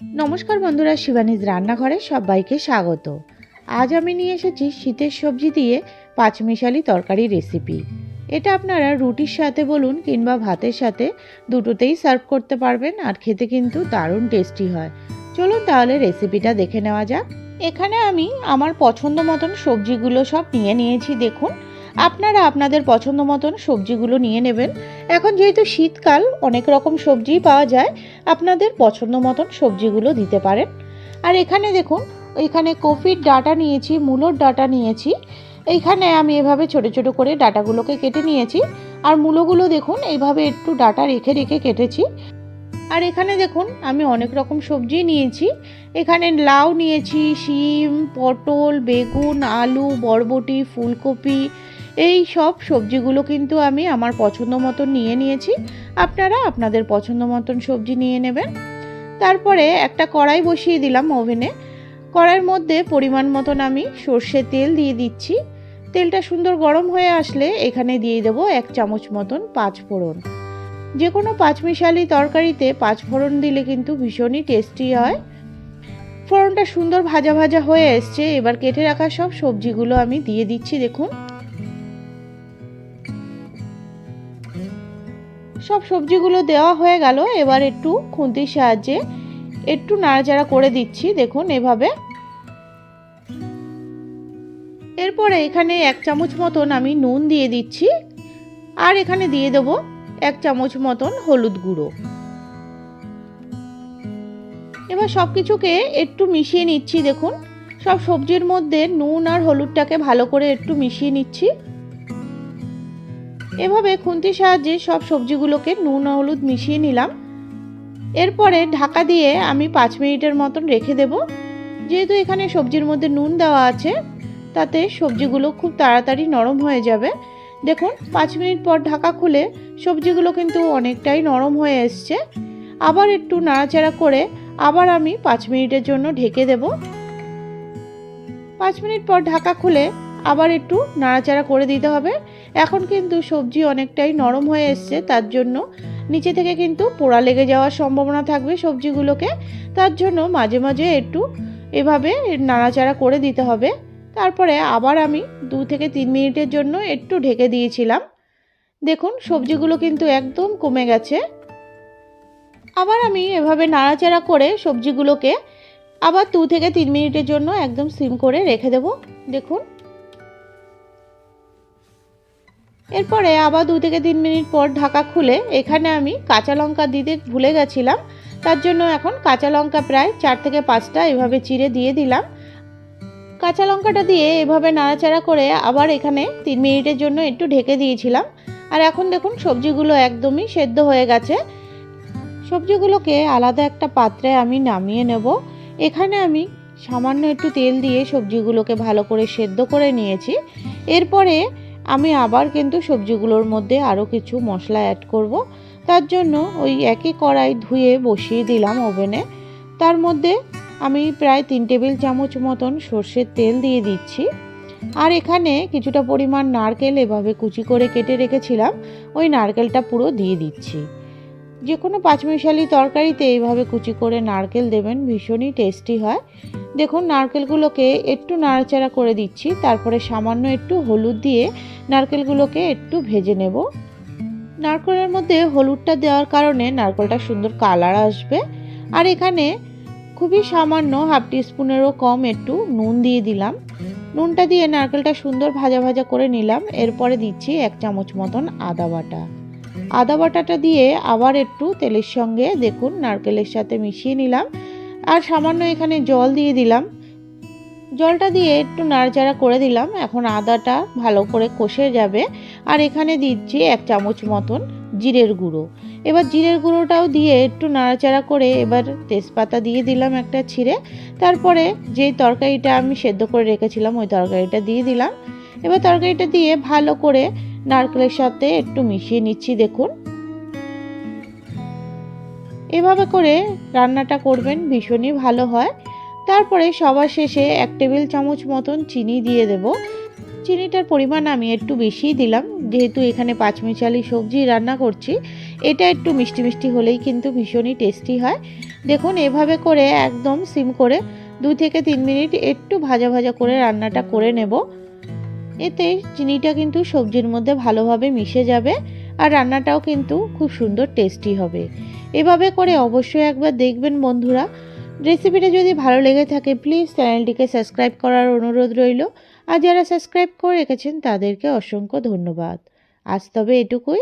নমস্কার বন্ধুরা, শিবানীজ রান্নাঘরে সবাইকে স্বাগত। আজ আমি নিয়ে এসেছি শীতের সবজি দিয়ে পাঁচমিশালি তরকারি রেসিপি। এটা আপনারা রুটির সাথে বলুন কিংবা ভাতের সাথে দুটোতেই সার্ভ করতে পারবেন আর খেতে কিন্তু দারুণ টেস্টি হয়। চলুন তাহলে রেসিপিটা দেখে নেওয়া যাক। এখানে আমি আমার পছন্দ মতন সবজিগুলো সব নিয়ে নিয়েছি, দেখুন। আপনারা আপনাদের পছন্দ মতন সবজিগুলো নিয়ে নেবেন। এখন যেহেতু শীতকাল, অনেক রকম সবজিই পাওয়া যায়, আপনাদের পছন্দ মতন সবজিগুলো দিতে পারেন। আর এখানে দেখুন, এখানে কফির ডাটা নিয়েছি, মূলোর ডাটা নিয়েছি। এইখানে আমি এভাবে ছোট ছোট করে ডাটাগুলোকে কেটে নিয়েছি। আর মূলোগুলো দেখুন, এইভাবে একটু ডাটা রেখে রেখে কেটেছি। আর এখানে দেখুন, আমি অনেক রকম সবজি নিয়েছি। এখানে লাউ নিয়েছি, শিম, পটল, বেগুন, আলু, বরবটি, ফুলকপি এই সব সবজিগুলো কিন্তু আমি আমার পছন্দ মতন নিয়ে নিয়েছি। আপনারা আপনাদের পছন্দ মতন সবজি নিয়ে নেবেন। তারপরে একটা কড়াই বসিয়ে দিলাম ওভেনে। কড়াইয়ের মধ্যে পরিমাণ মতন আমি সর্ষে তেল দিয়ে দিচ্ছি। তেলটা সুন্দর গরম হয়ে আসলে এখানে দিয়ে দেবো এক চামচ মতন পাঁচ ফোড়ন। যে কোনো পাঁচমিশালি তরকারিতে পাঁচ ফোড়ন দিলে কিন্তু ভীষণই টেস্টি হয়। ফোড়নটা সুন্দর ভাজা ভাজা হয়ে এসছে। এবার কেটে রাখা সব সবজিগুলো আমি দিয়ে দিচ্ছি, দেখুন। সব সবজিগুলো দেওয়া হয়ে গেল। এবার একটু খুন্তির সাহায্যে একটু নাড়াচাড়া করে দিচ্ছি, দেখুন এভাবে। এরপরে এখানে এক চামচ মতন আমি নুন দিয়ে দিচ্ছি, আর এখানে দিয়ে দেবো এক চামচ মতন হলুদ গুঁড়ো। এবার সব কিছুকে একটু মিশিয়ে নিচ্ছি, দেখুন। সব সবজির মধ্যে নুন আর হলুদটাকে ভালো করে একটু মিশিয়ে নিচ্ছি। এভাবে খুন্তির সাহায্যে সব সবজিগুলোকে নুন হলুদ মিশিয়ে নিলাম। এরপরে ঢাকা দিয়ে আমি পাঁচ মিনিটের মতন রেখে দেব। যেহেতু এখানে সবজির মধ্যে নুন দেওয়া আছে, তাতে সবজিগুলো খুব তাড়াতাড়ি নরম হয়ে যাবে। দেখুন, পাঁচ মিনিট পর ঢাকা খুলে সবজিগুলো কিন্তু অনেকটাই নরম হয়ে এসছে। আবার একটু নাড়াচাড়া করে আবার আমি পাঁচ মিনিটের জন্য ঢেকে দেব। পাঁচ মিনিট পর ঢাকা খুলে আবার একটু নাড়াচাড়া করে দিতে হবে। এখন কিন্তু সবজি অনেকটাই নরম হয়ে এসছে, তার জন্য নিচে থেকে কিন্তু পোড়া লেগে যাওয়ার সম্ভাবনা থাকবে সবজিগুলোকে। তার জন্য মাঝে মাঝে একটু এভাবে নাড়াচাড়া করে দিতে হবে। তারপরে আবার আমি দু থেকে তিন মিনিটের জন্য একটু ঢেকে দিয়েছিলাম। দেখুন, সবজিগুলো কিন্তু একদম কমে গেছে। আবার আমি এভাবে নাড়াচাড়া করে সবজিগুলোকে আবার দু থেকে তিন মিনিটের জন্য একদম সিম করে রেখে দেব। দেখুন এরপরে আবার দু থেকে তিন মিনিট পর ঢাকা খুলে এখানে আমি কাঁচা লঙ্কা দিতে ভুলে গেছিলাম। তার জন্য এখন কাঁচা লঙ্কা প্রায় চার থেকে পাঁচটা এভাবে চিড়ে দিয়ে দিলাম। কাঁচা লঙ্কাটা দিয়ে এভাবে নাড়াচাড়া করে আবার এখানে তিন মিনিটের জন্য একটু ঢেকে দিয়েছিলাম। আর এখন দেখুন সবজিগুলো একদমই সেদ্ধ হয়ে গেছে। সবজিগুলোকে আলাদা একটা পাত্রে আমি নামিয়ে নেব। এখানে আমি সামান্য একটু তেল দিয়ে সবজিগুলোকে ভালো করে সেদ্ধ করে নিয়েছি। এরপরে আমি আবার কিন্তু সবজিগুলোর মধ্যে আরও কিছু মশলা অ্যাড করব। তার জন্য ওই একই কড়াই ধুয়ে বসিয়ে দিলাম ওভেনে তার মধ্যে আমি প্রায় তিন টেবিল চামচ মতন সর্ষের তেল দিয়ে দিচ্ছি। আর এখানে কিছুটা পরিমাণ নারকেল এভাবে কুচি করে কেটে রেখেছিলাম। ওই নারকেলটা পুরো দিয়ে দিচ্ছি। যে কোনো পাঁচমিশালি তরকারিতে এইভাবে কুচি করে নারকেল দেবেন, ভীষণই টেস্টি হয়। দেখুন, নারকেলগুলোকে একটু নাড়াচাড়া করে দিচ্ছি, তারপরে সামান্য একটু হলুদ দিয়ে নারকেলগুলোকে একটু ভেজে নেব। নারকেলের মধ্যে হলুদটা দেওয়ার কারণে নারকেলটা সুন্দর কালার আসবে। আর এখানে খুবই সামান্য হাফ টিস্পুনেরও কম একটু নুন দিয়ে দিলাম। নুনটা দিয়ে নারকেলটা সুন্দর ভাজা ভাজা করে নিলাম। এরপরে দিচ্ছি এক চামচ মতন আদা বাটা। আদা বাটাটা দিয়ে আবার একটু তেলের সঙ্গে দেখুন নারকেলের সাথে মিশিয়ে নিলাম। আর সামান্য এখানে জল দিয়ে দিলাম। জলটা দিয়ে একটু নাড়াচাড়া করে দিলাম। এখন আদাটা ভালো করে কষে যাবে। আর এখানে দিচ্ছি এক চামচ মতন জিরের গুঁড়ো। এবার জিরের গুঁড়োটাও দিয়ে একটু নাড়াচাড়া করে এবার তেজপাতা দিয়ে দিলাম একটা ছিঁড়ে। তারপরে যেই তরকারিটা আমি সেদ্ধ করে রেখেছিলাম, ওই তরকারিটা দিয়ে দিলাম। এবার তরকারিটা দিয়ে ভালো করে নারকেলের সাথে একটু মিশিয়ে নিচ্ছি, দেখুন। এভাবে করে রান্নাটা করবেন, ভীষণই ভালো হয়। তারপরে সবার শেষে এক টেবিল চামচ মতন চিনি দিয়ে দেব। চিনিটার পরিমাণ আমি একটু বেশিই দিলাম, যেহেতু এখানে পাঁচমিশালি সবজি রান্না করছি। এটা একটু মিষ্টি মিষ্টি হলেই কিন্তু ভীষণই টেস্টি হয়। দেখুন, এভাবে করে একদম সিম করে দু থেকে তিন মিনিট একটু ভাজা ভাজা করে রান্নাটা করে নেব। এতে চিনিটা কিন্তু সবজির মধ্যে ভালোভাবে মিশে যাবে আর রান্নাটাও কিন্তু খুব সুন্দর টেস্টি হবে। এভাবে করে অবশ্যই একবার দেখবেন বন্ধুরা। রেসিপিটা যদি ভালো লেগে থাকে প্লিজ চ্যানেলটিকে সাবস্ক্রাইব করার অনুরোধ রইল। আর যারা সাবস্ক্রাইব করে রেখেছেন, তাদেরকে অসংখ্য ধন্যবাদ। আজ তবে এটুকুই।